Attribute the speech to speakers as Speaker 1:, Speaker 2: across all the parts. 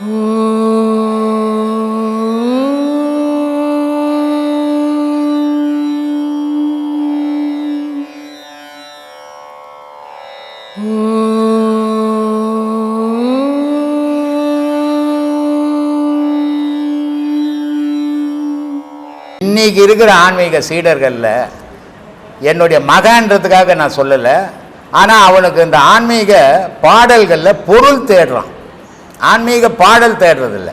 Speaker 1: இன்னைக்கு இருக்கிற ஆன்மீக சீடர்களில் என்னுடைய மகன்றதுக்காக நான் சொல்லலை. ஆனால் அவனுக்கு இந்த ஆன்மீக பாடல்களில் பொருள் தேடுறான். ஆன்மீக பாடல் தேடுறதில்ல.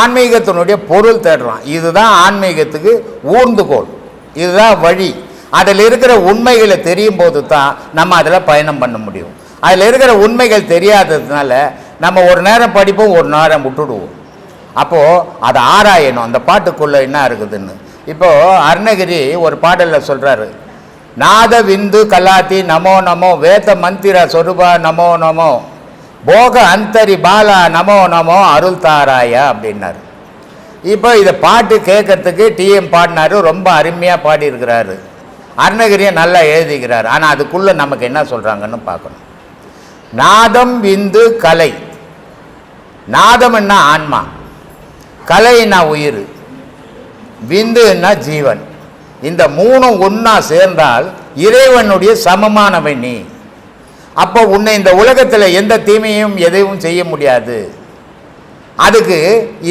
Speaker 1: ஆன்மீகத்தினுடைய பொருள் தேடுறோம் இதுதான் ஆன்மீகத்துக்கு ஊர்ந்துகோல் இதுதான் வழி. அதில் இருக்கிற உண்மைகளை தெரியும் போது தான் நம்ம அதில் பயணம் பண்ண முடியும். அதில் இருக்கிற உண்மைகள் தெரியாததுனால நம்ம ஒரு நேரம் படிப்போம் ஒரு நேரம் விட்டுடுவோம். அப்போது அதை ஆராயணும். அந்த பாட்டுக்குள்ளே என்ன இருக்குதுன்னு. இப்போது அருணகிரி ஒரு பாடலில் சொல்கிறாரு நாத விந்து கலாத்தி நமோ நமோ வேத மந்திர சொருபா நமோ நமோ போக அந்தரி பாலா நமோ நமோ அருள் தாராயா அப்படின்னாரு. இப்போ இதை பாட்டு கேட்கறதுக்கு டிஎம் பாடினாரு ரொம்ப அருமையாக பாடியிருக்கிறாரு. அருணகிரியை நல்லா எழுதிக்கிறார். ஆனால் அதுக்குள்ளே நமக்கு என்ன சொல்கிறாங்கன்னு பார்க்கணும். நாதம் விந்து கலை. நாதம்னா ஆன்மா? கலைன்னா உயிர். விந்துன்னா ஜீவன். இந்த மூணும் ஒன்றா சேர்ந்தால் இறைவனுடைய சமமானவை நீ. அப்போ உன்னை இந்த உலகத்தில் எந்த தீமையும் எதையும் செய்ய முடியாது. அதுக்கு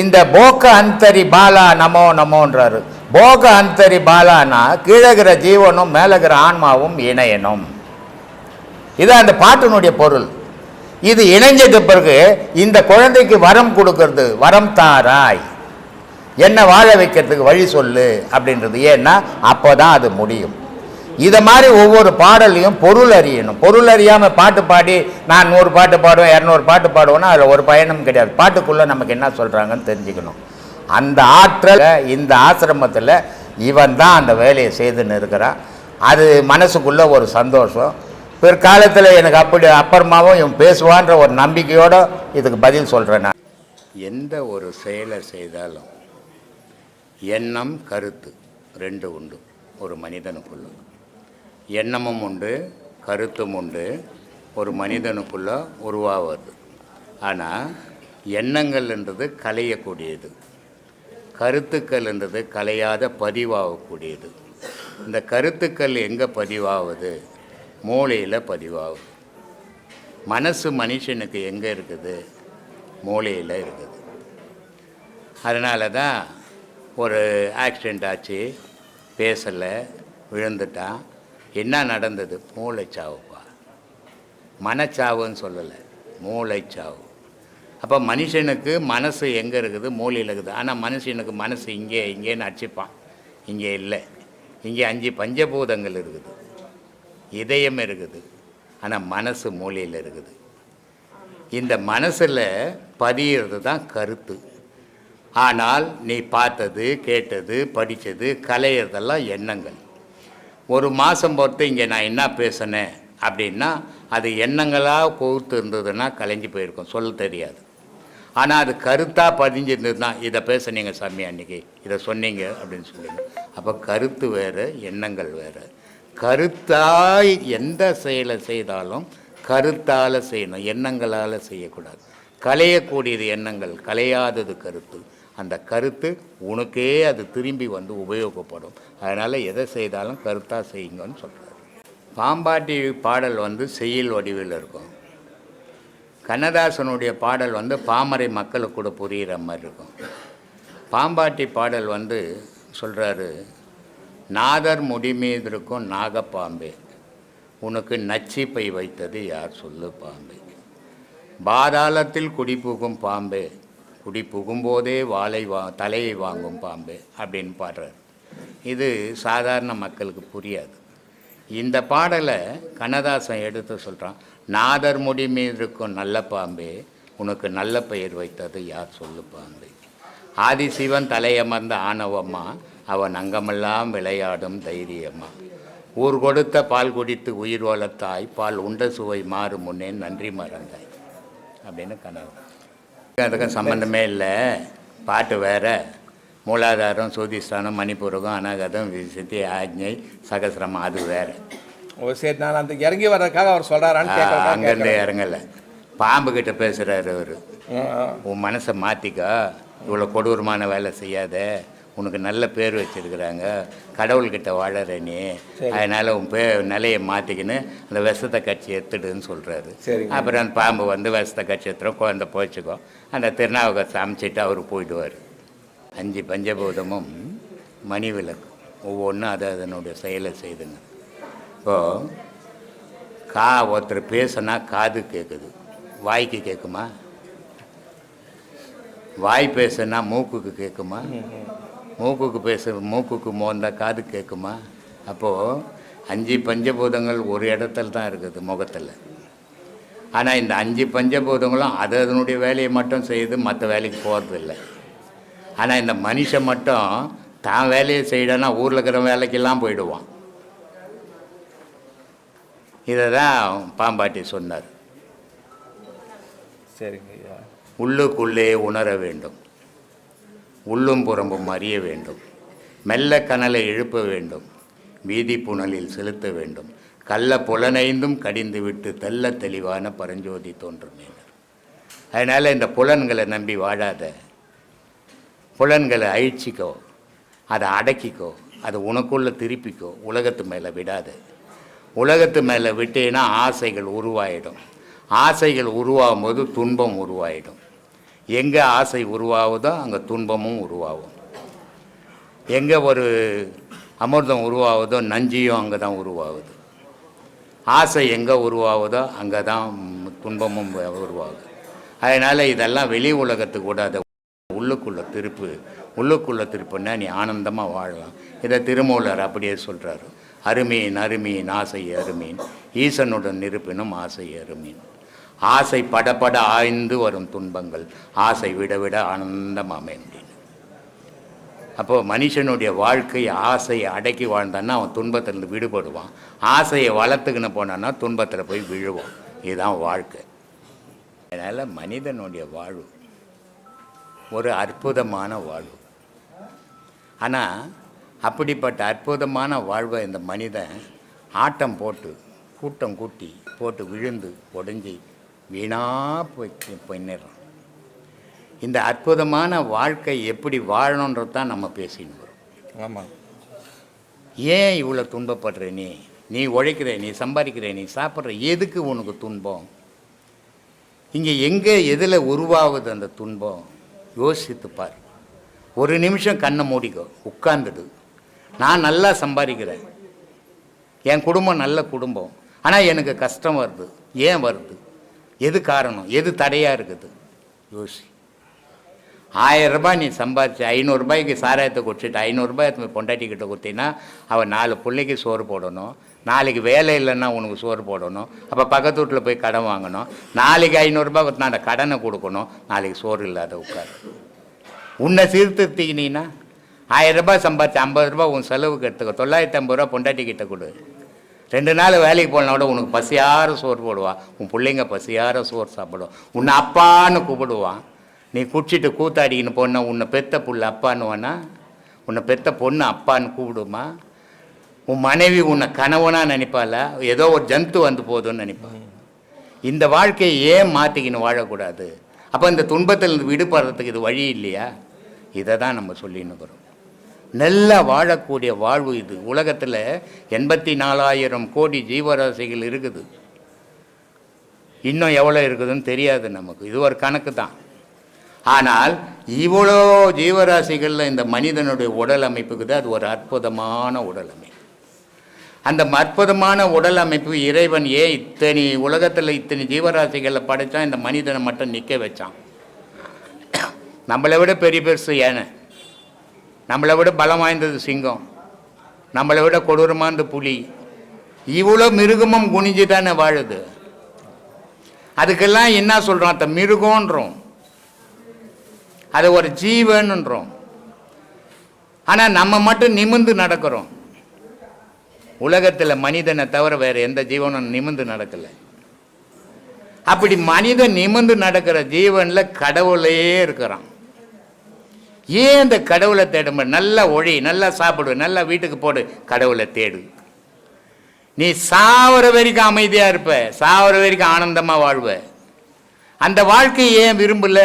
Speaker 1: இந்த போக அந்தரி பாலா நமோ நமோன்றாரு. போக அந்தரி பாலானா கீழகிற ஜீவனும் மேலகிற ஆன்மாவும் இணையணும். இது அந்த பாட்டினுடைய பொருள். இது இணைஞ்சது பிறகு இந்த குழந்தைக்கு வரம் கொடுக்கறது வரம் தாராய். என்ன வாழ வைக்கிறதுக்கு வழி சொல்லு அப்படின்றது. ஏன்னா அப்போ தான் அது முடியும். இதை மாதிரி ஒவ்வொரு பாடலையும் பொருள் அறியணும் பொருள் அறியாமல் பாட்டு பாடி நான் நூறு பாட்டு பாடுவேன் இரநூறு பாட்டு பாடுவேன்னா அதில் ஒரு பயணம் கிடையாது. பாட்டுக்குள்ளே நமக்கு என்ன சொல்கிறாங்கன்னு தெரிஞ்சுக்கணும். அந்த ஆற்றல் இந்த ஆசிரமத்தில் இவன் தான் அந்த வேலையை செய்துன்னு இருக்கிறான். அது மனசுக்குள்ளே ஒரு சந்தோஷம். பிற்காலத்தில் எனக்கு அப்படி அப்புறமாவும் இவன் பேசுவான்ற ஒரு நம்பிக்கையோடு இதுக்கு பதில் சொல்கிறேன் நான். எந்த ஒரு செயலை செய்தாலும் எண்ணம் கருத்து ரெண்டு உண்டு. ஒரு மனிதனுக்குள்ள. எண்ணமும் உண்டு கருத்தும் உண்டு. ஒரு மனிதனுக்குள்ளே உருவாவது. ஆனால் எண்ணங்கள்ன்றது கலையக்கூடியது. கருத்துக்கள்ன்றது கலையாத பதிவாகக்கூடியது. இந்த கருத்துக்கள் எங்கே பதிவாகுது மூளையில் பதிவாகுது மனசு மனுஷனுக்கு எங்கே இருக்குது? மூளையில் இருக்குது. அதனால தான் ஒரு ஆக்சிடெண்ட் ஆச்சு பேசலை விழுந்துட்டான். என்ன நடந்தது? மூளைச்சாவுப்பா. மனச்சாவுன்னு சொல்லலை. மூளைச்சாவு. அப்போ மனுஷனுக்கு மனசு எங்கே இருக்குது? மூளையில் இருக்குது. ஆனால் மனுஷனுக்கு மனசு இங்கே இங்கேன்னு அடிச்சுப்பான். இங்கே இல்லை. இங்கே அஞ்சு பஞ்சபூதங்கள் இருக்குது. இதயம் இருக்குது. ஆனால் மனசு மூலையில் இருக்குது. இந்த மனசில் பதியிறது தான் கருத்து. ஆனால் நீ பார்த்தது கேட்டது படித்தது கலையிறதெல்லாம் எண்ணங்கள். ஒரு மாதம் பொறுத்து இங்கே நான் என்ன பேசினேன் அப்படின்னா அது எண்ணங்களாக கோர்த்து இருந்ததுன்னா கலைஞ்சு போயிருக்கும் சொல்ல தெரியாது. ஆனால் அது கருத்தாக பதிஞ்சிருந்ததுன்னா இதை பேசுனீங்க சாமி அன்னைக்கு இதை சொன்னீங்க அப்படின்னு சொல்லுங்க. அப்போ கருத்து வேறு எண்ணங்கள் வேறு. கருத்தாய் எந்த செயலை செய்தாலும் கருத்தால் செய்யணும் எண்ணங்களால் செய்யக்கூடாது. கலையக்கூடியது எண்ணங்கள் கலையாதது கருத்து. அந்த கருத்து உனக்கே அது திரும்பி வந்து உபயோகப்படும். அதனால் எதை செய்தாலும் கருத்தாக செய்யுங்கன்னு சொல்கிறார் பாம்பாட்டி பாடல் வந்து செயல் வடிவில் இருக்கும். கண்ணதாசனுடைய பாடல் வந்து பாமரை மக்களுக்கு கூட புரிகிற மாதிரி இருக்கும். பாம்பாட்டி பாடல் வந்து சொல்கிறாரு நாதர் முடி மீது இருக்கும் நாகப்பாம்பே. உனக்கு நச்சிப்பை வைத்தது யார் சொல்லு பாம்பே. பாதாளத்தில் குடிபுகும் பாம்பே. குடி புகும்போதே வாளை வா தலையை வாங்கும் பாம்பே அப்படின்னு பாடுறார். இது சாதாரண மக்களுக்கு புரியாது. இந்த பாடலை கண்ணதாசன் எடுத்து சொல்கிறான் நாதர் முடி மீது இருக்கும் நல்ல பாம்பே உனக்கு நல்ல பெயர் வைத்தது யார் சொல்லு பாம்பே. ஆதிசிவன் தலையமர்ந்த ஆணவம்மா அவன் அங்கமெல்லாம் விளையாடும் தைரியம்மா. ஊர் கொடுத்த பால் குடித்து உயிர் வளர்த்தாய் பால் உண்ட சுவை மாறும் முன்னே நன்றி மறந்தாய். அப்படின்னு கனவு அதுக்கும் சம்மந்தமே இல்லை. பாட்டு வேற. மூலாதாரம் சூதிஸ்தானம் மணிப்பூரகம் அநாகதம் விசித்தி ஆஜ்ஞை சகசிரமம் அது வேற.
Speaker 2: ஓ சரி நான் அந்த இறங்கி வர்றதுக்காக அவர் சொல்றாரான்னு
Speaker 1: அங்கேருந்து இறங்கலை. பாம்பு கிட்ட பேசுகிறாரு அவர். உன் மனசை மாற்றிக்கா இவ்வளோ கொடூரமான வேலை செய்யாத. உனக்கு நல்ல பேர் வச்சிருக்கிறாங்க. கடவுள்கிட்ட வாழற நீ. அதனால் உன் பே நிலையை மாற்றிக்கின்னு அந்த விஷத்தை கட்சி எடுத்துடுன்னு சொல்கிறாரு. அப்புறம் அந்த பாம்பு வந்து விஷத்தை கட்சி எடுத்துரும். குழந்தை போச்சுக்கோ. அந்த திருநாவுக்கரசு அமைச்சிட்டு அவர் போயிடுவார். அஞ்சு பஞ்சபூதமும் மணி விளக்கு. ஒவ்வொன்றும் அது அதனுடைய செயலை செய்துங்க இப்போது கா ஒருத்தர் பேசுனா காது கேட்குது வாய்க்கு கேட்குமா வாய் பேசுனா மூக்குக்கு கேட்குமா மூக்குக்கு பேச மூக்குக்கு மோந்தா காது கேட்குமா அப்போது அஞ்சு பஞ்சபூதங்கள் ஒரு இடத்துல தான் இருக்குது முகத்தில். ஆனால் இந்த அஞ்சு பஞ்சபூதங்களும் அது அதனுடைய வேலையை மட்டும் செய்யுது மற்ற வேலைக்கு போகிறதில்ல ஆனால் இந்த மனுஷன் மட்டும் தான் வேலையை செய்யணும்னா ஊரில் இருக்கிற வேலைக்கெல்லாம் போயிடுவான். இதை தான் பாம்பாட்டி சொன்னார்.
Speaker 2: சரிங்க
Speaker 1: உள்ளுக்குள்ளே உணர வேண்டும். உள்ளும் புறம்பும் அறிய வேண்டும். மெல்ல கனலை எழுப்ப வேண்டும். வீதி புனலில் செலுத்த வேண்டும். கள்ள புலனைந்தும் கடிந்து விட்டு தெல்ல தெளிவான பரஞ்சோதி தோன்றுமேனர் அதனால் இந்த புலன்களை நம்பி வாழாத. புலன்களை அழிச்சிக்கோ. அதை அடக்கிக்கோ. அதை உனக்குள்ளே திருப்பிக்கோ. உலகத்து மேலே விடாத. உலகத்து மேலே விட்டேன்னா ஆசைகள் உருவாயிடும். ஆசைகள் உருவாகும் போது துன்பம் உருவாயிடும். எங்கே ஆசை உருவாகுதோ அங்கே துன்பமும் உருவாகும். எங்கே ஒரு அமிர்தம் உருவாகுதோ நஞ்சியும் அங்கே தான் உருவாகுது. ஆசை எங்கே உருவாகுதோ அங்கே தான் துன்பமும் உருவாகுது. அதனால் இதெல்லாம் வெளி உலகத்துக்கு கூடாத. உள்ளுக்குள்ளே திருப்பு. உள்ளுக்குள்ளே திருப்புன்னா நீ ஆனந்தமாக வாழலாம். இதை திருமூலர் அப்படியே சொல்கிறாரு அருமீன் அருமீன் ஆசை அருமீன். ஈசனுடன் இருப்பினும் ஆசை அருமீன். ஆசை படபட ஆய்ந்து வரும் துன்பங்கள். ஆசை விட விட ஆனந்தம் அமைந்தேன். அப்போது மனுஷனுடைய வாழ்க்கை ஆசையை அடக்கி வாழ்ந்தான்னா அவன் துன்பத்திலிருந்து விடுபடுவான். ஆசையை வளர்த்துக்கின்னு போனான்னா துன்பத்தில் போய் விழுவான். இதுதான் வாழ்க்கை. அதனால் மனிதனுடைய வாழ்வு ஒரு அற்புதமான வாழ்வு. ஆனால் அப்படிப்பட்ட அற்புதமான வாழ்வை இந்த மனிதன் ஆட்டம் போட்டு கூட்டம் கூட்டி போட்டு விழுந்து உடஞ்சி வீணாக போய் போயிடுறான் இந்த அற்புதமான வாழ்க்கை எப்படி வாழணுன்றது தான் நம்ம பேசின்னு வரோம்.
Speaker 2: ஆமாம்
Speaker 1: ஏன் இவ்வளோ துன்பப்படுற நீ? நீ உழைக்கிற நீ சம்பாதிக்கிற நீ சாப்பிட்ற எதுக்கு உனக்கு துன்பம்? இங்கே எங்கே எதில் உருவாகுது அந்த துன்பம்? யோசித்து பார். ஒரு நிமிஷம் கண்ணை மூடிக்கோ உட்காந்துடு நான் நல்லா சம்பாதிக்கிறேன். என் குடும்பம் நல்ல குடும்பம். ஆனால் எனக்கு கஷ்டம் வருது. ஏன் வருது? எது காரணம்? எது தடையாக இருக்குது? யோசி. ஆயிரம் ரூபாய் நீ சம்பாதிச்சு ஐநூறுரூபாய்க்கு சாராயத்தை குடிச்சிட்டு ஐநூறுரூபாய் எடுத்து பொண்டாட்டிக்கிட்ட கொடுத்தீங்கன்னா அவன் நாலு பிள்ளைக்கு சோறு போடணும். நாளைக்கு வேலை இல்லைன்னா உனக்கு சோறு போடணும். அப்போ பக்கத்து வீட்டில் போய் கடன் வாங்கணும். நாளைக்கு ஐநூறுரூபா கொடுத்தா அந்த கடனை கொடுக்கணும். நாளைக்கு சோறு இல்லாத உட்காரு. உன்னை சீர்திருத்திக்கினீன்னா ஆயிரம் ரூபாய் சம்பாதிச்சு ஐம்பது ரூபாய் உன் செலவுக்கு எடுத்துக்கோ. தொள்ளாயிரத்தி ஐம்பது ரூபா பொண்டாட்டி கிட்ட கொடு. ரெண்டு நாள் வேலைக்கு போனால் கூட உனக்கு பசியார சோறு போடுவான் உன் பிள்ளைங்க பசியார சோறு சாப்பிடுவான் உன்னை அப்பான்னு கூப்பிடுவான் நீ குடிச்சிட்டு கூத்தாடிக்கின்னு போனால் உன்னை பெத்த புள்ள அப்பான்னுவானா? உன்னை பெத்த பொண்ணு அப்பான்னு கூப்பிடுமா? உன் மனைவி உன்னை கணவனாக நினைப்பால ஏதோ ஒரு ஜந்து வந்து போதும்னு நினைப்பான் இந்த வாழ்க்கையை ஏன் மாற்றிக்கின்னு வாழக்கூடாது? அப்போ இந்த துன்பத்திலிருந்து விடுபடுறதுக்கு இது வழி இல்லையா? இதை தான் நம்ம சொல்லின்னு இருக்கிறோம். நல்லா வாழக்கூடிய வாழ்வு இது. உலகத்தில் எண்பத்தி நாலாயிரம் கோடி ஜீவராசிகள் இருக்குது. இன்னும் எவ்வளோ இருக்குதுன்னு தெரியாது நமக்கு. இது ஒரு கணக்கு தான். ஆனால் இவ்வளோ ஜீவராசிகளில் இந்த மனிதனுடைய உடல் அமைப்புக்கு தான் அது ஒரு அற்புதமான உடல் அமைப்பு. அந்த அற்புதமான உடல் அமைப்பு இறைவன் ஏன் இத்தனை உலகத்தில் இத்தனை ஜீவராசிகளை படைச்சான்? இந்த மனிதனை மட்டும் நிற்க வச்சான். நம்மளை விட பெரிய பெருசு ஏன்னு நம்மளை விட பலம் வாய்ந்தது சிங்கம். நம்மளை விட கொடூரமானது புலி. இவ்வளோ மிருகமும் குனிஞ்சு தானே வாழுது. அதுக்கெல்லாம் என்ன சொல்கிறோம் அந்த மிருகன்றோம். அது ஒரு ஜீவன்ன்றோம். ஆனால் நம்ம மட்டும் நிமிந்து நடக்கிறோம். உலகத்தில் மனிதனை தவிர வேறு எந்த ஜீவனும் நிமிந்து நடக்கலை. அப்படி மனிதன் நிமிந்து நடக்கிற ஜீவனில் கடவுளையே இருக்கிறான். ஏன் இந்த கடவுளை தேடும் நல்லா ஒழி நல்லா சாப்பிடு நல்லா வீட்டுக்கு போடு கடவுளை தேடு. நீ சாவர வரைக்கும் அமைதியாக இருப்ப சாவர வரைக்கும் ஆனந்தமாக வாழ்வ. அந்த வாழ்க்கையை ஏன் விரும்பல?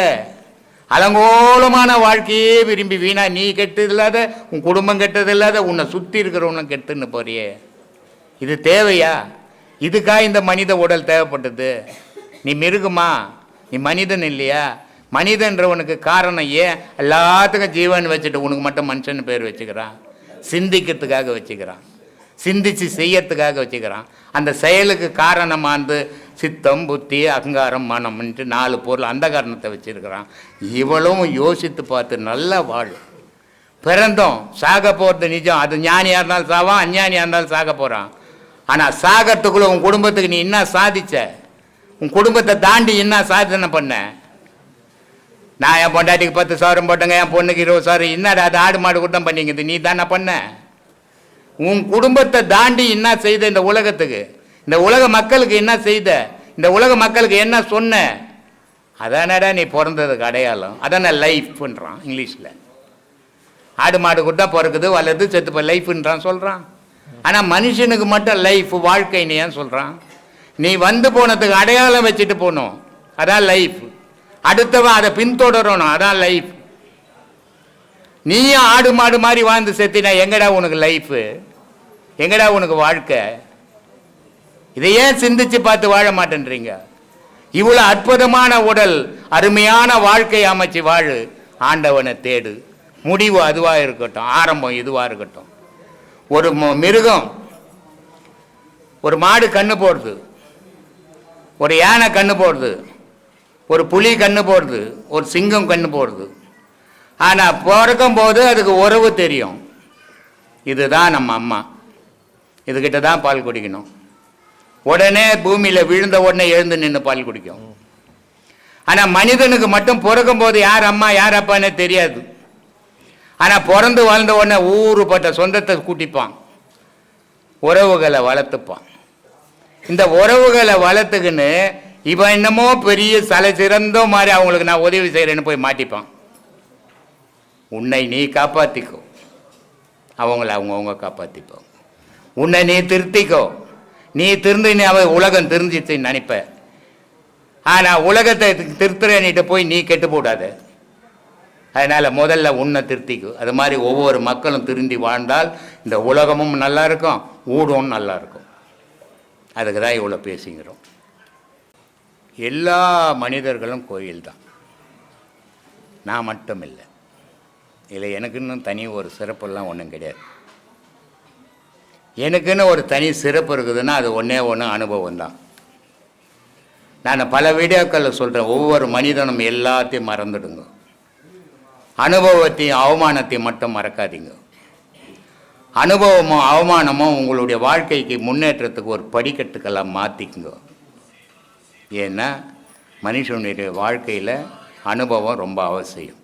Speaker 1: அலங்கோலமான வாழ்க்கையே விரும்பி வீணா நீ கெட்டது இல்லாத உன் குடும்பம் கெட்டது இல்லாத உன்னை சுற்றி இருக்கிறவனும் கெட்டுன்னு போறியே. இது தேவையா? இதுக்கா இந்த மனித உடல் தேவைப்பட்டது? நீ மிருகமா? நீ மனிதன் இல்லையா? மனிதன்றவனுக்கு காரணம் ஏன்? எல்லாத்துக்கும் ஜீவன் வச்சுட்டு உனக்கு மட்டும் மனுஷன் பேர் வச்சுக்கிறான். சிந்திக்கிறதுக்காக வச்சுக்கிறான். சிந்திச்சு செய்யறதுக்காக வச்சுக்கிறான். அந்த செயலுக்கு காரணமானது சித்தம் புத்தி அகங்காரம் மனம்ன்ட்டு நாலு பொருள் அந்த காரணத்தை வச்சிருக்கிறான். இவளும் யோசித்து பார்த்து நல்லா வாழும் பிறந்தோம் சாக போகிறது நிஜம். அது ஞானியாக இருந்தாலும் சாவான் அஞ்ஞானியாக இருந்தாலும் சாக போகிறான் ஆனால் சாகத்துக்குள்ளே உன் குடும்பத்துக்கு நீ என்ன சாதிச்ச? உன் குடும்பத்தை தாண்டி என்ன சாதனை பண்ண? நான் என் பொண்டாட்டிக்கு பத்து சவரம் போட்டேங்க என் பொண்ணுக்கு இருபது சவரம் என்னடா அது ஆடு மாடு கூட்டம் பண்ணிக்குது? நீ தானே பண்ண? உன் குடும்பத்தை தாண்டி என்ன செய்த இந்த உலகத்துக்கு? இந்த உலக மக்களுக்கு என்ன செய்த? இந்த உலக மக்களுக்கு என்ன சொன்ன? அதானடா நீ பிறந்ததுக்கு அடையாளம். அதானே லைஃப்ன்றான் இங்கிலீஷில். ஆடு மாடு கூட பிறக்குது வளருது செத்து போய் லைஃப்ன்றான் சொல்கிறான் ஆனால் மனுஷனுக்கு மட்டும் லைஃப் வாழ்க்கைன்னு ஏன் சொல்கிறான் நீ வந்து போனதுக்கு அடையாளம் வச்சுட்டு போகணும் அதான் லைஃப். அடுத்தவன் அதை பின்தொடரணும். அதான் லைஃப் நீயும் ஆடு மாடு மாதிரி வாழ்ந்து செத்தினா எங்கடா உனக்கு லைஃபு எங்கடா உனக்கு வாழ்க்கை? இதை ஏன் சிந்திச்சு பார்த்து வாழ மாட்டேன்றீங்க? இவ்வளோ அற்புதமான உடல் அருமையான வாழ்க்கை அமைச்சு வாழு. ஆண்டவனை தேடு. முடிவு அதுவாக இருக்கட்டும். ஆரம்பம் இதுவாக இருக்கட்டும். ஒரு மிருகம். ஒரு மாடு கண்ணு போடுது. ஒரு யானை கண்ணு போடுது. ஒரு புலி கண்ணு போடுது ஒரு சிங்கம் கண்ணு போடுது. ஆனால் பிறக்கும் போது அதுக்கு உறவு தெரியும். இதுதான் நம்ம அம்மா. இதுகிட்ட தான் பால் குடிக்கணும். உடனே பூமியில் விழுந்த உடனே எழுந்து நின்று பால் குடிக்கும். ஆனால் மனிதனுக்கு மட்டும் பிறக்கும் போது யார் அம்மா யார் அப்பான்னு தெரியாது. ஆனால் பிறந்து வாழ்ந்த உடனே ஊறுபட்ட சொந்தத்தை கூட்டிப்பான். உறவுகளை வளர்த்துப்பான். இந்த உறவுகளை வளர்த்துக்கின்னு இவன் என்னமோ பெரிய தலை சிறந்த மாதிரி அவங்களுக்கு நான் உதவி செய்கிறேன்னு போய் மாட்டிப்பான். உன்னை நீ காப்பாற்றிக்கோ அவங்கள அவங்கவுங்க காப்பாற்றிப்பாங்க உன்னை நீ திருத்திக்கோ. நீ திருந்து நீ அவ உலகம் திருந்திச்சுன்னு நினைப்ப. ஆனால் உலகத்தை திருத்துறேன்னிட்டு போய் நீ கெட்டு போடாத. அதனால் முதல்ல உன்னை திருத்திக்கும் அது மாதிரி ஒவ்வொரு மக்களும் திருந்தி வாழ்ந்தால் இந்த உலகமும் நல்லா இருக்கும் ஊடும் நல்லா இருக்கும். அதுக்கு தான் இவ்வளோ பேசுகிறோம் எல்லா மனிதர்களும் கோயில் தான் நான் மட்டும் இல்லை இதில் எனக்குன்னு தனி ஒரு சிறப்பெல்லாம் ஒன்றும் கிடையாது. எனக்குன்னு ஒரு தனி சிறப்பு இருக்குதுன்னா அது ஒன்றே ஒன்று அனுபவம் தான் நான் பல வீடியோக்களில் சொல்கிறேன் ஒவ்வொரு மனிதனும் எல்லாத்தையும் மறந்துடுங்க. அனுபவத்தையும் அவமானத்தையும் மட்டும் மறக்காதீங்க. அனுபவமும் அவமானமும் உங்களுடைய வாழ்க்கைக்கு முன்னேற்றத்துக்கு ஒரு படிக்கட்டுக்கெல்லாம் மாற்றிக்குங்க ஏன்னா மனுஷனுடைய வாழ்க்கையில் அனுபவம் ரொம்ப அவசியம்.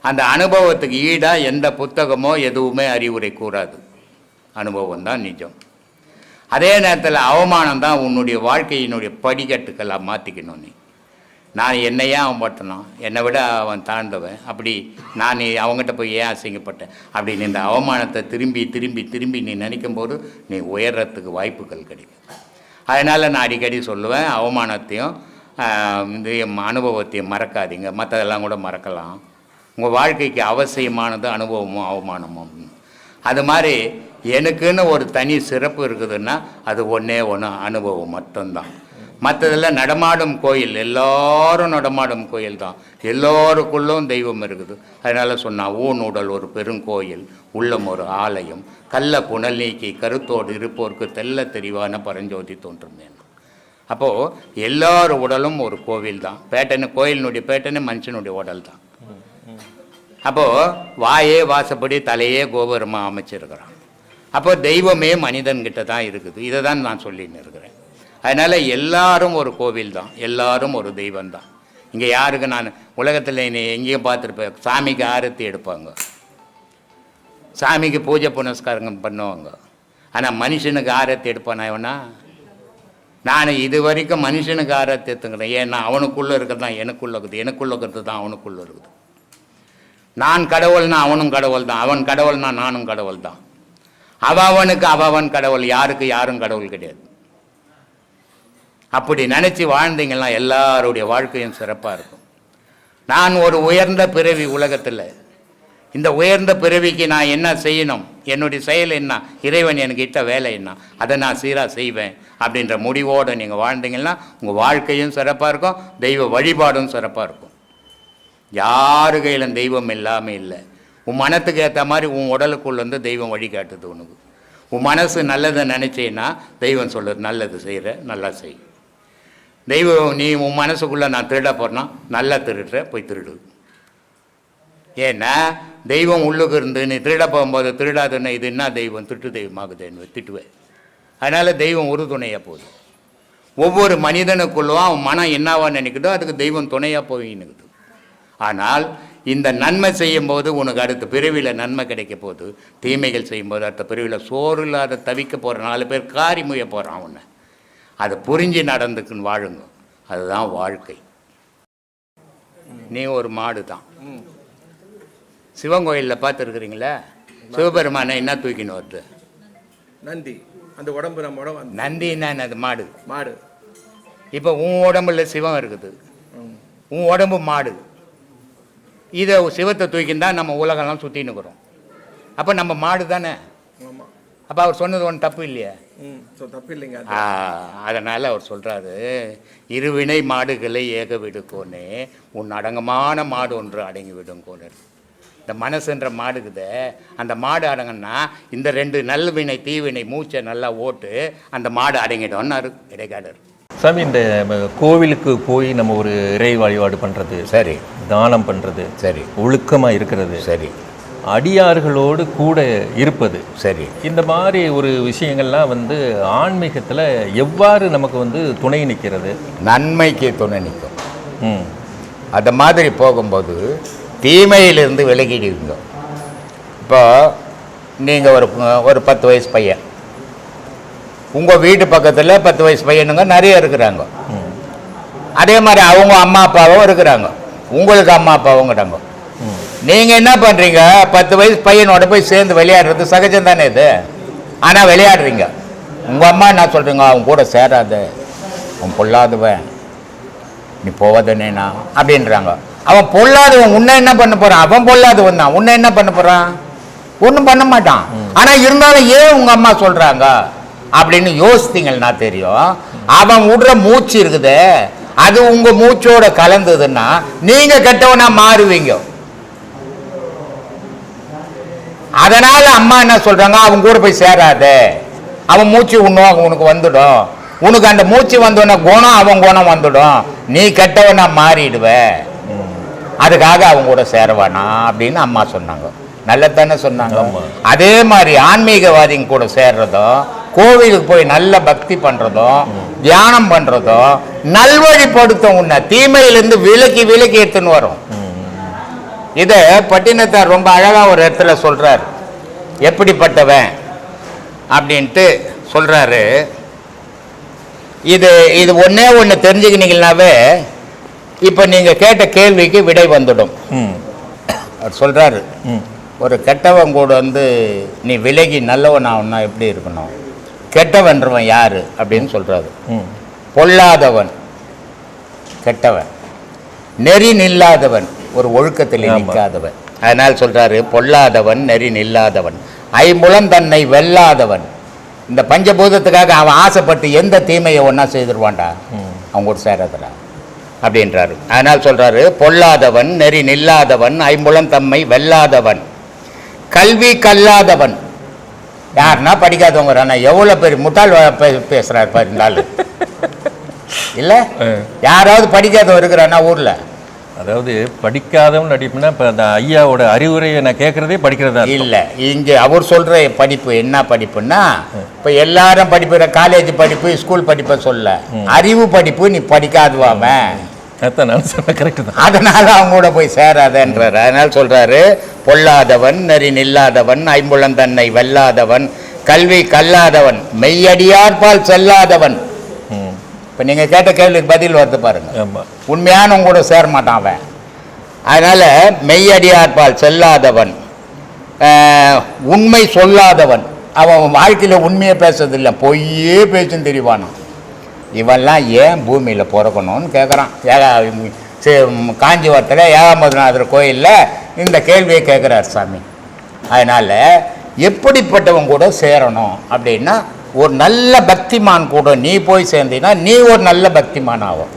Speaker 1: அந்த அனுபவத்துக்கு ஈடாக எந்த புத்தகமோ எதுவுமே அறிவுரை கூறாது. அனுபவம் தான் நிஜம். அதே நேரத்தில் அவமானம் தான் உன்னுடைய வாழ்க்கையினுடைய படிக்கட்டுக்கெல்லாம் மாற்றிக்கணும் நீ. நான் என்னையே அவன் பட்டணும் என்னை விட அவன் தாழ்ந்தவன். அப்படி நான் அவங்ககிட்ட போய் ஏன் அசிங்கப்பட்டேன்? அப்படின்னு இந்த அவமானத்தை திரும்பி திரும்பி திரும்பி நீ நினைக்கும் போது நீ உயர்றதுக்கு வாய்ப்புகள் கிடைக்கும். அதனால் நான் அடிக்கடி சொல்லுவேன் அவமானத்தையும் இந்த அனுபவத்தையும் மறக்காதீங்க. மற்றதெல்லாம் கூட மறக்கலாம். உங்கள் வாழ்க்கைக்கு அவசியமானது அனுபவமும் அவமானமும். அது மாதிரி எனக்குன்னு ஒரு தனி சிறப்பு இருக்குதுன்னா அது ஒன்றே ஒன்று அனுபவம் மட்டும்தான். மற்றதெல்லாம் நடமாடும் கோயில் எல்லாரும் நடமாடும் கோயில் தான். எல்லோருக்குள்ளும் தெய்வம் இருக்குது. அதனால் சொன்னால் ஊன் உடல் ஒரு பெருங்கோயில் உள்ளம் ஒரு ஆலயம் கள்ள புனல் நீக்கி கருத்தோடு இருப்போருக்கு தெல்ல தெளிவான பரஞ்சோதி தோன்றும் அப்போது எல்லார் உடலும் ஒரு கோவில் தான். பேட்டனு கோயிலினுடைய பேட்டனு மனுஷனுடைய உடல் தான். அப்போது வாயே வாசப்படி தலையே கோபுரமாக அமைச்சிருக்கிறான். அப்போ தெய்வமே மனிதன்கிட்ட தான் இருக்குது. இதை தான் நான் சொல்லின்னு இருக்கிறேன் அதனால் எல்லாரும் ஒரு கோவில் தான் எல்லாரும் ஒரு தெய்வம் தான் இங்கே யாருக்கு நான் உலகத்தில் நீ எங்கேயும் பார்த்துருப்பேன். சாமிக்கு ஆரத்தி எடுப்பாங்க. சாமிக்கு பூஜை புனஸ்காரங்க பண்ணுவாங்க. ஆனால் மனுஷனுக்கு ஆரத்தி எடுப்பானா இவனா? நான் இது வரைக்கும் மனுஷனுக்கு ஆரத்தி எடுத்துக்கிறேன். ஏன்னா அவனுக்குள்ளே இருக்கிறது தான் எனக்குள்ளே இருக்குது. எனக்குள்ளே இருக்கிறது தான் அவனுக்குள்ளே இருக்குது. நான் கடவுள்னா அவனும் கடவுள் தான் அவன் கடவுள்னா நானும் கடவுள் தான் அவ அவனுக்கு அவ அவன் கடவுள். யாருக்கு யாரும் கடவுள் கிடையாது. அப்படி நினச்சி வாழ்ந்தீங்கன்னா எல்லாருடைய வாழ்க்கையும் சிறப்பாக இருக்கும். நான் ஒரு உயர்ந்த பிறவி உலகத்தில். இந்த உயர்ந்த பிறவிக்கு நான் என்ன செய்யணும்? என்னுடைய செயல் என்ன? இறைவன் எனக்கு இட்ட வேலை என்ன? அதை நான் சீராக செய்வேன் அப்படின்ற முடிவோடு நீங்கள் வாழ்ந்தீங்கன்னா உங்கள் வாழ்க்கையும் சிறப்பாக இருக்கும் தெய்வ வழிபாடும் சிறப்பாக இருக்கும். யாரு கையிலும் தெய்வம் இல்லாமல் இல்லை. உன் மனத்துக்கு ஏற்ற மாதிரி உன் உடலுக்குள்ளேருந்து தெய்வம் வழிகாட்டுது உனக்கு. உன் மனசு நல்லதை நினச்சேன்னா தெய்வம் சொல்லுது நல்லது செய்கிற நல்லா செய் தெய்வம் நீ உன் மனசுக்குள்ளே நான் திருட போகிறேன்னா நல்லா திருடுற போய் திருடு. ஏன்னா தெய்வம் உள்ளுக்கு இருந்து நீ திருட போகும்போது திருடாதுன்னு இது என்ன தெய்வம்? திட்டு தெய்வமாகுதுன்னு திட்டுவேன் அதனால் தெய்வம் ஒரு துணையாக போகுது. ஒவ்வொரு மனிதனுக்குள்ளும் அவன் மனம் என்னவா நினைக்குதோ அதுக்கு தெய்வம் துணையாக போயின்னுக்குது ஆனால் இந்த நன்மை செய்யும்போது உனக்கு அடுத்த பிரிவில் நன்மை கிடைக்க போகுது. தீமைகள் செய்யும்போது அடுத்த பிரிவில் சோறு இல்லாத தவிக்க போகிற நாலு பேர் காரி முய போகிறான் உன்னை அதை புரிஞ்சு நடந்துக்குன்னு வாழுங்க. அதுதான் வாழ்க்கை. நீ ஒரு மாடு தான் சிவன் கோயிலில் பார்த்துருக்குறீங்களா? சிவபெருமானை என்ன தூக்கின்னு வருது?
Speaker 2: நந்தி. அந்த உடம்பு நம்ம உடம்பு
Speaker 1: நந்தின்னா அது மாடு?
Speaker 2: மாடு.
Speaker 1: இப்போ உன் உடம்புல சிவம் இருக்குது. உன் உடம்பு மாடு. இதை சிவத்தை தூக்கின்னு தான் நம்ம உலகெல்லாம் சுற்றின்னு இருக்கிறோம் அப்போ நம்ம மாடு தானே அப்போ அவர் சொன்னது ஒன்றும் தப்பு இல்லையே?
Speaker 2: ம் ஸோ தப்பு இல்லைங்க அது.
Speaker 1: அதனால் அவர் சொல்கிறாரு இருவினை மாடுகளை ஏக விடுக்கோனே உன் அடங்கமான மாடு ஒன்று அடங்கி விடுங்கோனர் இந்த மனசுன்ற மாடுக்குதே அந்த மாடு அடங்கன்னா இந்த ரெண்டு நல்வினை தீவினை மூச்சை நல்லா ஓட்டு அந்த மாடு அடங்கிட்டோன்னாரு இடைக்காடர்
Speaker 3: சாமி இந்த கோவிலுக்கு போய் நம்ம ஒரு இறை வழிபாடு பண்ணுறது
Speaker 1: சரி.
Speaker 3: தானம் பண்ணுறது
Speaker 1: சரி.
Speaker 3: ஒழுக்கமாக இருக்கிறது
Speaker 1: சரி.
Speaker 3: அடியார்களோடு கூட இருப்பது.
Speaker 1: சரி.
Speaker 3: இந்த மாதிரி ஒரு விஷயங்கள்லாம் வந்து ஆன்மீகத்தில் எவ்வாறு நமக்கு வந்து துணை நிற்கிறது
Speaker 1: நன்மைக்கு துணை நிற்கும். அந்த மாதிரி போகும்போது தீமையிலிருந்து விலகிடுவீங்க இப்போ நீங்கள் ஒரு ஒரு பத்து வயசு பையன். உங்கள் வீட்டு பக்கத்தில் பத்து வயசு பையனுங்க நிறைய இருக்கிறாங்க. அதே மாதிரி அவங்க அம்மா அப்பாவும் இருக்கிறாங்க. உங்களுக்கு அம்மா அப்பாவும்
Speaker 3: ம்
Speaker 1: நீங்கள் என்ன பண்ணுறீங்க பத்து வயசு பையனோட போய் சேர்ந்து விளையாடுறது சகஜம் தானே இது? ஆனால் விளையாடுறீங்க. உங்கள் அம்மா என்ன சொல்கிறீங்க அவன் கூட சேராத. அவன் பொல்லாதவன். நீ போவதனேனா அப்படின்றாங்க. அவன் பொல்லாதவன் உன்னை என்ன பண்ண போகிறான் அவன் பொல்லாதவன் தான். உன்னை என்ன பண்ண போகிறான் ஒன்றும் பண்ண மாட்டான். ஆனால் இருந்தாலும் ஏன் உங்கள் அம்மா சொல்கிறாங்க அப்படின்னு யோசித்தீங்கன்னா தெரியும். அவன் விடுற மூச்சு இருக்குது. அது உங்கள் மூச்சோட கலந்ததுன்னா நீங்கள் கெட்டவனா மாறுவீங்க. அதனால அம்மா என்ன சொல்றாங்க? அவன் கூட போய் சேராத. அவன் மூச்சு உண்ணும் உனக்கு வந்துடும். உனக்கு அந்த மூச்சு வந்தோடனே குணம் அவன் குணம் வந்துடும். நீ கெட்டவனா மாறிடுவ. அதுக்காக அவங்க கூட சேரவானா அப்படின்னு அம்மா சொன்னாங்க. நல்லதானே சொன்னாங்க. அதே மாதிரி ஆன்மீகவாதிங்க கூட சேர்றதும் கோவிலுக்கு போய் நல்ல பக்தி பண்றதும் தியானம் பண்றதும் நல்வழிப்படுத்தும் உன்னை. தீமையிலிருந்து விலக்கி விலக்கி எடுத்துன்னு வரும். இதை பட்டினத்தார் ரொம்ப அழகா ஒரு இடத்துல சொல்றார். எப்படிப்பட்டவன்? அப்படின்ட்டு சொல்றாரு. இது இது ஒண்ணே ஒன்று தெரிஞ்சுக்கினீங்கன்னாவே இப்போ நீங்கள் கேட்ட கேள்விக்கு விடை வந்துடும். அவர் சொல்றாரு.
Speaker 3: ம்.
Speaker 1: ஒரு கெட்டவன் கூட வந்து நீ விலகி நல்லவன் ஆகணும்னா எப்படி இருக்கணும்? கெட்டவன்றவன் யாரு? அப்படின்னு சொல்றாரு.
Speaker 3: ம்.
Speaker 1: பொல்லாதவன். கெட்டவன். நெறி நில்லாதவன் ஒரு ஒழுக்கத்தில். நிற்காதவன். அதனால் சொல்றாரு பொல்லாதவன் நெறி நில்லாதவன் ஐம்புலம் தன்னை வெல்லாதவன். இந்த பஞ்சபூதத்துக்காக அவன் ஆசைப்பட்டு எந்த தீமையை ஒன்றா செய்திருவான்டா? அவங்க கூட சேராதடா அப்படின்றாரு. அதனால் சொல்றாரு பொல்லாதவன் நெறி நில்லாதவன் ஐம்புலம் தம்மை வெல்லாதவன் கல்வி கல்லாதவன். யாருன்னா படிக்காதவங்க ஆனால் எவ்வளோ பெரிய முட்டாள் வ- பே- பேசுறாரு பாரு இந்த ஆளு. இல்லை. யாராவது படிக்காதவன் இருக்கிறானா ஊரில்.
Speaker 3: அதாவது படிக்காதவன் நடிப்புனா இப்போ அந்த ஐயாவோட அறிவுரையை நான் கேட்குறதே படிக்கிறதா.
Speaker 1: இல்லை இங்கே அவர் சொல்கிற படிப்பு என்ன படிப்புன்னா இப்போ எல்லாரும் படிப்புற காலேஜ் படிப்பு ஸ்கூல் படிப்பை சொல்ல. அறிவு படிப்பு நீ
Speaker 3: தான்.
Speaker 1: அதனால அவங்க கூட போய் சேராதன்றார். அதனால சொல்றாரு பொல்லாதவன் நெறி நில்லாதவன் ஐம்புலன் தன்னை வெல்லாதவன் கல்வி கல்லாதவன் மெய்யடியார்பால் செல்லாதவன் இப்போ நீங்கள் கேட்ட கேள்விக்கு பதில் வருது பாருங்க. உண்மையானவங்க கூட சேர மாட்டான் அவன். அதனால மெய்யடியார்பால் செல்லாதவன் உண்மை சொல்லாதவன். அவன் வாழ்க்கையில் உண்மையை பேசுறதில்லை பொய்யே பேச்சுன்னு தெரிவானான் இவெல்லாம் ஏன் பூமியில் பிறக்கணும்னு கேட்குறான் ஏகா காஞ்சிபுரத்தில் ஏகாம்பதுநாதர் கோயிலில் இந்த கேள்வியை கேட்குறார் சாமி. அதனால் எப்படிப்பட்டவன் கூட சேரணும் அப்படின்னா ஒரு நல்ல பக்திமான் கூட நீ போய் சேர்ந்தீன்னா நீ ஒரு நல்ல பக்திமான் ஆகும்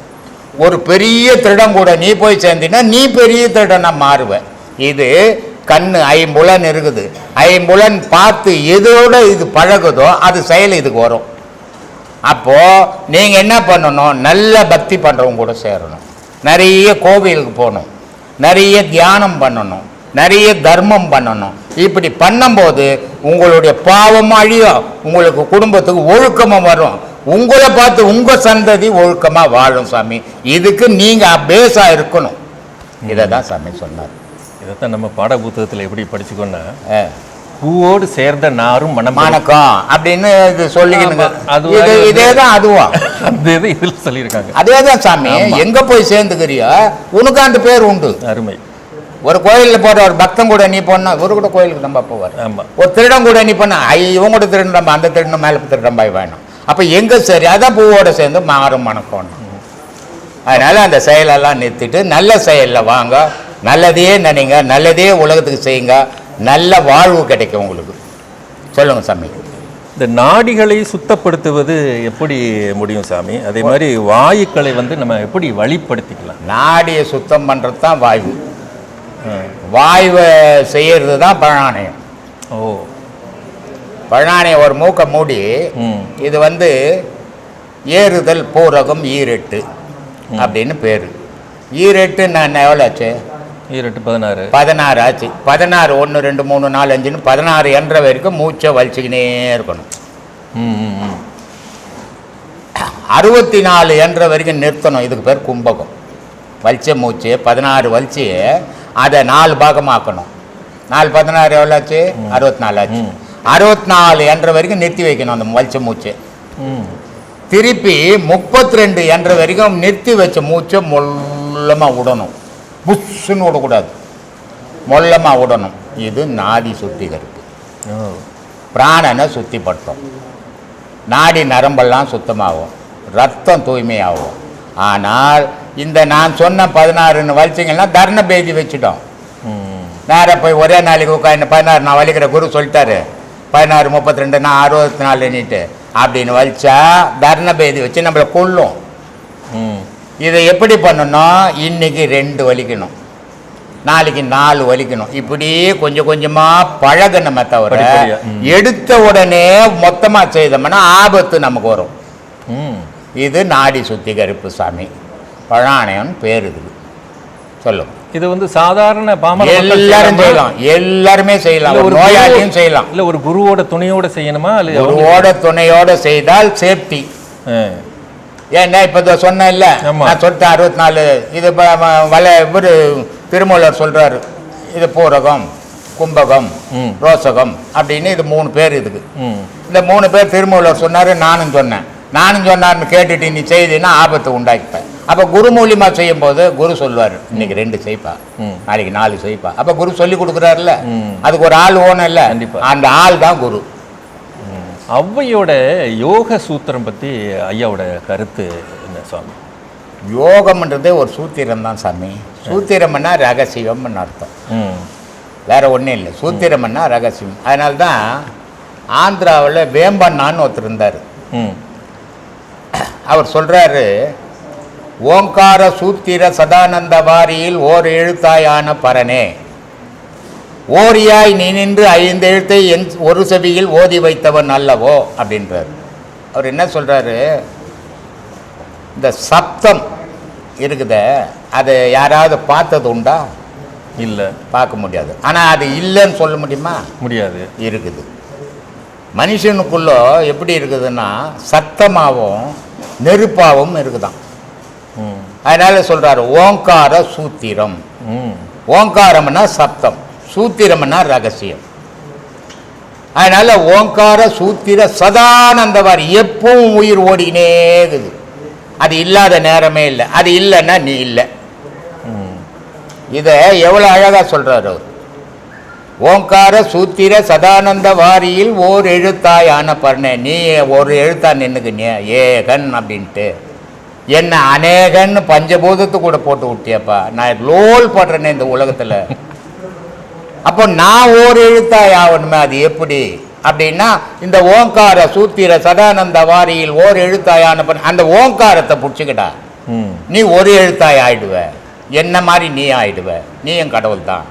Speaker 1: ஒரு பெரிய திருடன் கூட நீ போய் சேர்ந்தீன்னா நீ பெரிய திருடனா மாறுவ. இது கண் ஐம்புலன் இருக்குது. ஐம்புலன் பார்த்து எதோட இது பழகுதோ அது செயல் இதுக்கு வரும். அப்போது நீங்கள் என்ன பண்ணணும்? நல்ல பக்தி பண்ணுறவங்க கூட சேரணும். நிறைய கோவிலுக்கு போகணும். நிறைய தியானம் பண்ணணும். நிறைய தர்மம் பண்ணணும். இப்படி பண்ணும்போது உங்களுடைய பாவம் அழியும். உங்களுக்கு குடும்பத்துக்கு ஒழுக்கமாக வரும். உங்களை பார்த்து உங்கள் சந்ததி ஒழுக்கமாக வாழும் சாமி. இதுக்கு நீங்கள் பேஸாக இருக்கணும். இதை தான் சாமி சொன்னார்.
Speaker 3: இதைத்தான் நம்ம பாட புத்தகத்தில் எப்படி படிச்சுக்கோன்னா. பூவோடு சேர்ந்த நாரும் மனம்
Speaker 1: வணக்கம் அப்படின்னு இது சொல்லிக்கணுங்க
Speaker 3: அது
Speaker 1: இது இதே தான் அதுவும்
Speaker 3: அந்த இது இதில் சொல்லியிருக்காங்க.
Speaker 1: அதே தான் சாமி. எங்க போய் சேர்ந்துக்கிறியோ உனக்கு அந்த பேர் உண்டு.
Speaker 3: அருமை.
Speaker 1: ஒரு கோயிலில் போற ஒரு பக்தன் கூட நீ போனா இவரு கூட கோயிலுக்கு நம்ம போவார். ஒரு திருடன் கூட நீ பண்ண ஐ இவன் கூட திருடன் நம்ம அந்த திருடன் மேலே திருடன் பாய் வேணும். அப்போ எங்க சரி? அதான் பூவோட சேர்ந்து மாறும் மணக்கம் அதனால அந்த செயலெல்லாம் நிறுத்திட்டு நல்ல செயலில் வாங்க நல்லதையே நினைங்க நல்லதே உலகத்துக்கு செய்யுங்க நல்ல வாழ்வு கிடைக்கும் உங்களுக்கு. சொல்லுங்க சாமி.
Speaker 3: இந்த நாடிகளை சுத்தப்படுத்துவது எப்படி முடியும் சாமி? அதே மாதிரி வாயுக்களை வந்து நம்ம எப்படி வழிப்படுத்திக்கலாம்?
Speaker 1: நாடியை சுத்தம் பண்ணுறது தான் வாயு. வாயுவை செய்யறது தான் பிராணாயம்
Speaker 3: ஓ.
Speaker 1: பிராணாயம் ஒரு மூக்கை மூடி இது வந்து ஏறுதல் பூரகம் ஈரெட்டு அப்படின்னு பேர். ஈரெட்டு நான் எவ்வளோ ஆச்சு?
Speaker 3: ஈரெட்டு பதினாறு.
Speaker 1: பதினாறு ஆச்சு. பதினாறு ஒன்று ரெண்டு மூணு நாலு அஞ்சுன்னு பதினாறு என்ற வரைக்கும் மூச்சை வலிச்சுக்கினே இருக்கணும். அறுபத்தி நாலு என்ற வரைக்கும் நிறுத்தணும். இதுக்கு பேர் கும்பகம். வலிச்ச மூச்சு பதினாறு வலிச்சு அதை நாலு பாகமாக்கணும். நாலு பதினாறு எவ்வளோ ஆச்சு அறுபத்தி நாலு ஆச்சு. அறுபத்தி நாலு என்ற வரைக்கும் நிறுத்தி வைக்கணும் அந்த வலிச்ச மூச்சு. திருப்பி முப்பத்தி ரெண்டு என்ற வரைக்கும் நிறுத்தி வச்ச மூச்சை மொல்லமாக விடணும் புஷ்ஷுன்னு விடக்கூடாது. மொல்லமாக விடணும் இது நாடி சுத்திகரிப்பு. பிராணனை சுத்திப்படுத்தும். நாடி நரம்பெல்லாம் சுத்தமாகும். ரத்தம் தூய்மையாகும். ஆனால் இந்த நான் சொன்ன பதினாறுன்னு வலிச்சிங்கன்னா தர்ண பேதி வச்சுட்டோம். நேராக போய் ஒரே நாளைக்கு உட்காந்து பதினாறு நான் வலிக்கிற குரு சொல்லிட்டாரு. பதினாறு முப்பத்தி ரெண்டு நான் அறுபத்தி நாலு நீட்டு அப்படின்னு வலிச்சா தர்ண பேதி வச்சு நம்மளை கொல்லும்.
Speaker 3: ம்
Speaker 1: இதை எப்படி பண்ணணும்? இன்னைக்கு ரெண்டு வலிக்கணும். நாளைக்கு நாலு வலிக்கணும். இப்படி கொஞ்சம் கொஞ்சமாக பழகணுமே தவிர. எடுத்த உடனே மொத்தமாக செய்தோம்னா ஆபத்து நமக்கு வரும்.
Speaker 3: ம்.
Speaker 1: இது நாடி சுத்திகரிப்பு சாமி. பழாணையன் பேர் இருக்குது சொல்லும்.
Speaker 3: இது வந்து சாதாரண பாமர
Speaker 1: எல்லாரும்
Speaker 3: செய்யலாமா?
Speaker 1: எல்லாருமே செய்யலாம்.
Speaker 3: இல்ல
Speaker 1: ஒரு நோயாளியும் செய்யலாம்.
Speaker 3: இல்ல ஒரு குருவோட துணையோட செய்யணுமா? அவங்க-
Speaker 1: குருவோட துணையோட செய்தால் சேஃப்டி. ஏன்னா இப்போ இதை சொன்னேன்ல
Speaker 3: ஆமா.
Speaker 1: நான் சொல்லிட்டேன் அறுபத்தி நாலு இது வல இவர் திருமூலர் சொல்றாரு. இது பூரகம் கும்பகம். ரோசகம் அப்படின்னு இது மூணு பேர் இதுக்கு. இந்த மூணு பேர் திருமூலர் சொன்னாரு நானும் சொன்னேன். நானும் சொன்னார்னு கேட்டுட்டு நீ செய்தினா ஆபத்து உண்டாக்கிப்பேன் அப்போ குரு மூலியமா செய்யும் போது குரு சொல்லுவார் இன்னைக்கு ரெண்டு செய்ப்பா. நாளைக்கு நாலு செய்ப்பா. அப்போ குரு சொல்லி கொடுக்குறாருல்ல. அதுக்கு ஒரு ஆள் ஓணும் இல்லை. அந்த ஆள் தான் குரு.
Speaker 3: ஔவையோட யோக சூத்திரம் பத்தி ஐயாவோட கருத்து என்ன சுவாமி
Speaker 1: யோகம்ன்றதே ஒரு சூத்திரம் தான் சாமி. சூத்திரம்னா ரகசியம்னு அர்த்தம். வேற ஒன்றும் இல்லை. சூத்திரம்னா ரகசியம். அதனால தான் ஆந்திராவில் வேம்பண்ணான்னு ஒருத்தர் இருந்தார். அவர் சொல்றாரு ஓங்கார சூத்திர சதானந்த வாரியில் ஓர் எழுத்தாயான பரனே. ஓரியாய் நீ நின்று ஐந்து எழுத்தை என் ஒரு செவியில் ஓதி வைத்தவன் அல்லவோ? அப்படின்றார். அவர் என்ன சொல்றாரு? இந்த சப்தம் இருக்குதே அதை யாராவது பார்த்தது உண்டா?
Speaker 3: இல்ல.
Speaker 1: பார்க்க முடியாது. ஆனால் அது இல்லைன்னு சொல்ல முடியுமா?
Speaker 3: முடியாது.
Speaker 1: இருக்குது. மனுஷனுக்குள்ள எப்படி இருக்குதுன்னா சத்தமாகவும் நெருப்பாகவும் இருக்குதாம்
Speaker 3: ம்
Speaker 1: அதனால சொல்றாரு ஓங்கார சூத்திரம். ஓங்காரம்னா சப்தம் சூத்திரம்னா ரகசியம். அதனால ஓங்கார சூத்திர சதானந்தவாரி எப்பவும் உயிர் ஓடினே இருக்குது. அது இல்லாத நேரமே இல்லை. அது இல்லைன்னா நீ இல்லை. இதை எவ்வளோ அழகாக சொல்கிறார் அவர். ஓங்கார சூத்திர சதானந்த வாரியில் ஓர் எழுத்தாயான பர்ண நீ ஒரு எழுத்தா நின்னுக்குனிய ஏகன் அப்படின்ட்டு. என்ன அநேகன்னு பஞ்சபூதத்து கூட போட்டு விட்டியப்பா. நான் லோல் படுறேனே இந்த உலகத்தில். அப்போ நான் ஓர் எழுத்தாய் ஆகணுமே அது எப்படி? அப்படின்னா இந்த ஓங்கார சூத்திர சதானந்த வாரியில் ஓர் எழுத்தாயான அந்த ஓங்காரத்தை பிடிச்சிக்கிட்டா
Speaker 3: ம்.
Speaker 1: நீ ஒரு எழுத்தாய் ஆயிடுவ. என்ன மாதிரி நீ ஆயிடுவ? நீயும் கடவுள் தான்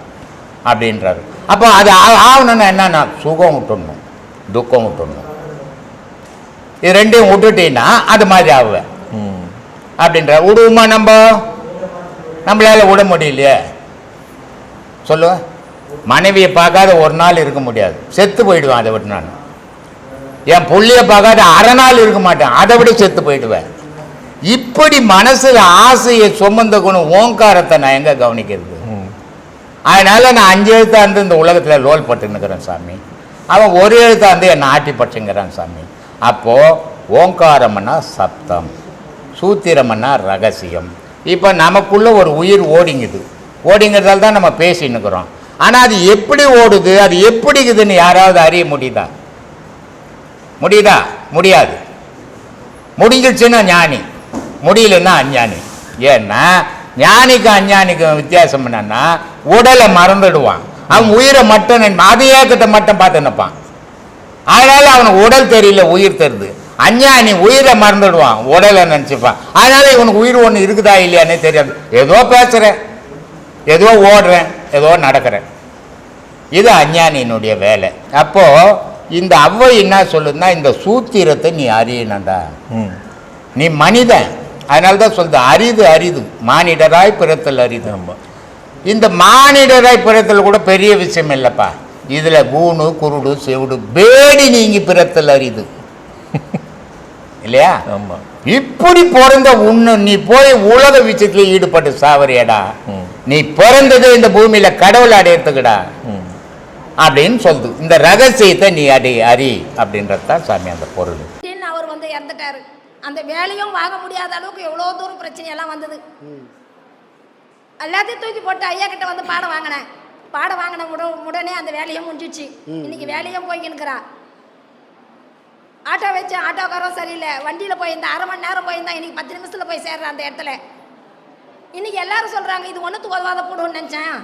Speaker 1: அப்படின்றாரு. அப்போ அது ஆகணும்னா என்னன்னா சுகம் விட்டுடணும் துக்கம் விட்டுடணும் இது ரெண்டையும் விட்டுட்டீங்கன்னா அது மாதிரி ஆகுவ.
Speaker 3: ம்.
Speaker 1: அப்படின்ற விடுவோமா நம்ம? நம்மளால விட முடியலையே. சொல்லு. மனைவியை பார்க்காத ஒரு நாள் இருக்க முடியாது. செத்து போயிடுவேன் அதை விட்டு நான். என் புள்ளைய பார்க்காத அரை நாள் இருக்க மாட்டேன். அதை விட செத்து போயிடுவேன். இப்படி மனசுல ஆசையை சுமந்த குணம் ஓங்காரத்தை நான் எங்க கவனிக்கிறது? அதனால நான் அஞ்சு எழுத்தா இருந்து இந்த உலகத்துல லோல் பட்டுன்னுக்கிறேன் சாமி. அவன் ஒரு எழுத்தா இருந்து என்னை ஆட்டி பட்டுங்கிறான் சாமி. அப்போ ஓங்காரம்னா சப்தம். சூத்திரம்னா ரகசியம். இப்போ நமக்குள்ளே ஒரு உயிர் ஓடிங்குது. ஓடிங்கிறதால தான் நம்ம பேசின்னுக்கிறோம். ஆனால் அது எப்படி ஓடுது? அது எப்படி இருக்குதுன்னு யாராவது அறிய முடியுதா? முடியுதா? முடியாது. முடிஞ்சிச்சுன்னா ஞானி. முடியலன்னா அஞ்ஞானி. ஏன்னா ஞானிக்கும் அஞ்ஞானிக்கும் வித்தியாசம் என்னன்னா உடலை மறந்துடுவான். அவன் உயிரை மட்டும் அதையே கிட்ட மட்டும் பார்த்து நினைப்பான் அதனால அவனுக்கு உடல் தெரியல உயிர் தெரியுது. அஞ்ஞானி உயிரை மறந்துடுவான். உடலை நினச்சிப்பான். அதனால இவனுக்கு உயிர் ஒன்று இருக்குதா இல்லையானே தெரியாது. ஏதோ பேசுகிறேன் ஏதோ ஓடுறேன். ஏதோ நடக்கிறேன். இது அஞ்ஞானியினுடைய வேலை. அப்போ இந்த அவ்வை என்ன சொல்லுதுன்னா இந்த சூத்திரத்தை நீ அறியணும்டா.
Speaker 3: ம்.
Speaker 1: நீ மனிதன். அதனால தான் சொல்லுது அரிது அரிது. மானிடராய் பிறத்தல் அரிது.
Speaker 3: ஆமாம்
Speaker 1: இந்த மானிடராய் பிறத்தல் கூட பெரிய விஷயம் இல்லைப்பா. இதில் கூணு குருடு செவிடு பேடி நீங்கி பிறத்தல் அரிது. இல்லையா?
Speaker 3: ஆமாம்
Speaker 1: இப்படி பிறந்த உன்னு நீ போய் உலக விஷயத்துல ஈடுபட்டு சாவறியடா. நீ பிறந்தது இந்த பூமியில கடவுளை அடையறதுக்குடா.
Speaker 3: ம்.
Speaker 1: அப்படின்னு சொல்லுது. இந்த ரகசியத்தை நீ அடி அறி அப்படின்றது தான் சாமி அந்த பொருள்.
Speaker 4: அவர் வந்து இறந்துட்டாரு? அந்த வேலையும் வாங்க முடியாத அளவுக்கு எவ்வளோ தூரம் பிரச்சனையெல்லாம் வந்தது. எல்லாத்தையும் தூக்கி போட்டு ஐயா கிட்ட வந்து பாடம் வாங்கினேன். பாடம் வாங்கின உட உடனே அந்த வேலையும் முடிஞ்சிச்சு. இன்னைக்கு வேலையும் போய்க்கினுக்கிறா. ஆட்டோ வச்சு ஆட்டோக்காரரும் சரியில்லை. வண்டியில் போயிருந்தா அரை மணி நேரம் போயிருந்தா இன்னைக்கு பத்து நிமிஷத்தில் போய் சேர்றேன் அந்த இடத்துல. இன்னைக்கு எல்லாரும் சொல்கிறாங்க இது ஒன்றுத்துக்கு உதவாத போடுன்னு நினச்சேன்.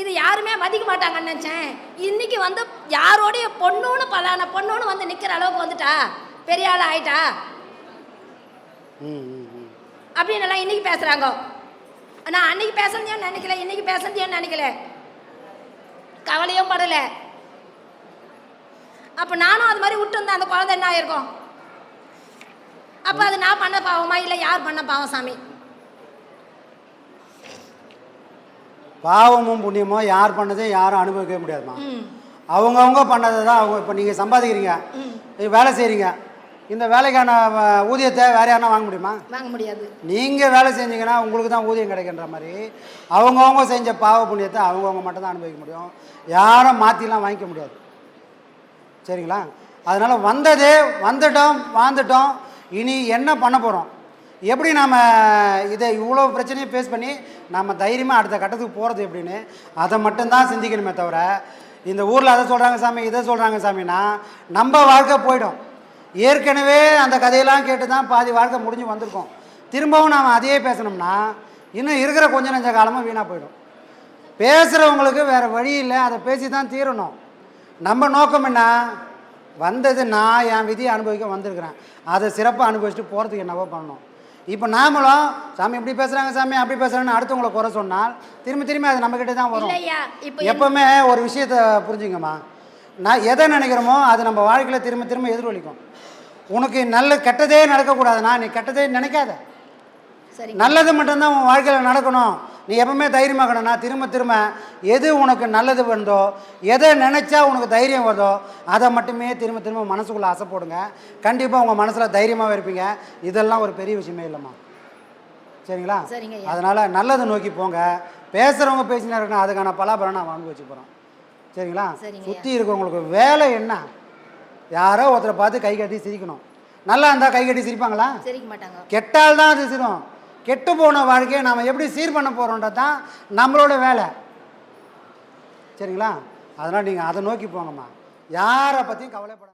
Speaker 4: இது யாருமே மதிக்க மாட்டாங்கன்னு நினச்சேன். இன்னைக்கு வந்து யாரோடைய பொண்ணுன்னு பலான பொண்ணுன்னு வந்து நிற்கிற அளவுக்கு வந்துட்டா? பெரிய ஆள் ஆயிட்டா? அப்படின்னு எல்லாம் இன்னைக்கு பேசுகிறாங்க நான் அன்னைக்கு பேசுறதையும் நினைக்கல இன்னைக்கு பேசுறதையும் நினைக்கல. கவலையும் படல. அப்போ நானும் அது மாதிரி விட்டு அந்த குழந்தை என்ன ஆயிருக்கும்? அப்போ அது நான் பண்ண பாவமா? இல்லை யார் பண்ண பாவம் சாமி?
Speaker 5: பாவமும் புண்ணியமும் யார் பண்ணதையும் யாரும் அனுபவிக்கவே முடியாதுமா அவங்கவுங்க பண்ணதை தான் அவங்க இப்போ நீங்கள் சம்பாதிக்கிறீங்க. வேலை செய்கிறீங்க இந்த வேலைக்கான ஊதியத்தை வேற யாருனா வாங்க முடியுமா?
Speaker 4: வாங்க முடியாது.
Speaker 5: நீங்கள் வேலை செஞ்சீங்கன்னா உங்களுக்கு தான் ஊதியம் கிடைக்கின்ற மாதிரி அவங்கவுங்க செஞ்ச பாவ புண்ணியத்தை அவங்கவுங்க மட்டும் தான் அனுபவிக்க முடியும். யாரும் மாற்றிலாம் வாங்கிக்க முடியாது. சரிங்களா? அதனால் வந்ததே வந்துட்டோம் வாழ்ந்துட்டோம். இனி என்ன பண்ண போகிறோம் எப்படி நாம் இதை இவ்வளோ பிரச்சனையை ஃபேஸ் பண்ணி நம்ம தைரியமாக அடுத்த கட்டத்துக்கு போகிறது எப்படின்னு அதை மட்டும்தான் சிந்திக்கணுமே தவிர இந்த ஊரில் அதை சொல்கிறாங்க சாமி இதை சொல்கிறாங்க சாமின்னா நம்ம வாழ்க்கை போயிடும். ஏற்கனவே அந்த கதையெல்லாம் கேட்டு தான் பாதி வாழ்க்கை முடிஞ்சு வந்திருக்கோம். திரும்பவும் நாம் அதையே பேசணும்னா இன்னும் இருக்கிற கொஞ்ச நெஞ்ச காலமும் வீணாக போயிடும். பேசுகிறவங்களுக்கு வேறு வழி இல்லை அதை பேசி தான் தீரணும். நம்ம நோக்கம் என்ன? வந்தது நான் என் விதியை அனுபவிக்க வந்திருக்கிறேன். அதை சிறப்பாக அனுபவிச்சுட்டு போகிறதுக்கு என்னவோ பண்ணணும். இப்போ நாமளும் சாமி இப்படி பேசுகிறாங்க சாமி அப்படி பேசுகிறாங்கன்னு அடுத்தவங்களை குறை சொன்னால் திரும்பி திரும்பி அது நம்மக்கிட்ட தான் வரும். எப்பவுமே ஒரு விஷயத்தை புரிஞ்சுங்கம்மா. நான் எதை நினைக்கிறோமோ அது நம்ம வாழ்க்கையில் திரும்ப திரும்ப எதிரொலிக்கும். உனக்கு நல்ல கெட்டதே நடக்கக்கூடாதுன்னா நீ கெட்டதே நினைக்காத. நல்லது மட்டும்தான் உன் வாழ்க்கையில் நடக்கணும். நீ எப்பவுமே தைரியமாகணும்னா திரும்ப திரும்ப எது உனக்கு நல்லது வருதோ எதை நினச்சா உனக்கு தைரியம் வருதோ அதை மட்டுமே திரும்ப திரும்ப மனசுக்குள்ளே ஆசை போடுங்க. கண்டிப்பாக உங்கள் மனசில் தைரியமாக இருப்பீங்க. இதெல்லாம் ஒரு பெரிய விஷயமே இல்லைம்மா. சரிங்களா. அதனால் நல்லது நோக்கி போங்க. பேசுகிறவங்க பேசினா இருக்கணும். அதுக்கான பலாபலம் நான் வாங்கி வச்சு போகிறோம் சரிங்களா. சுற்றி இருக்கவங்களுக்கு வேலை என்ன? யாரோ ஒருத்தரை பார்த்து கை கட்டி சிரிக்கணும். நல்லா இருந்தால் கை கட்டி சிரிப்பாங்களா?
Speaker 4: சிரிக்க மாட்டாங்க.
Speaker 5: கெட்டால் தான் அது சிரும் கெட்டு போன வாழ்க்கையை நாம் எப்படி சீர் பண்ண போகிறோன்றது தான் நம்மளோட வேலை. சரிங்களா? அதனால் நீங்கள் அதை நோக்கி போங்கம்மா. யாரை பற்றியும் கவலைப்பட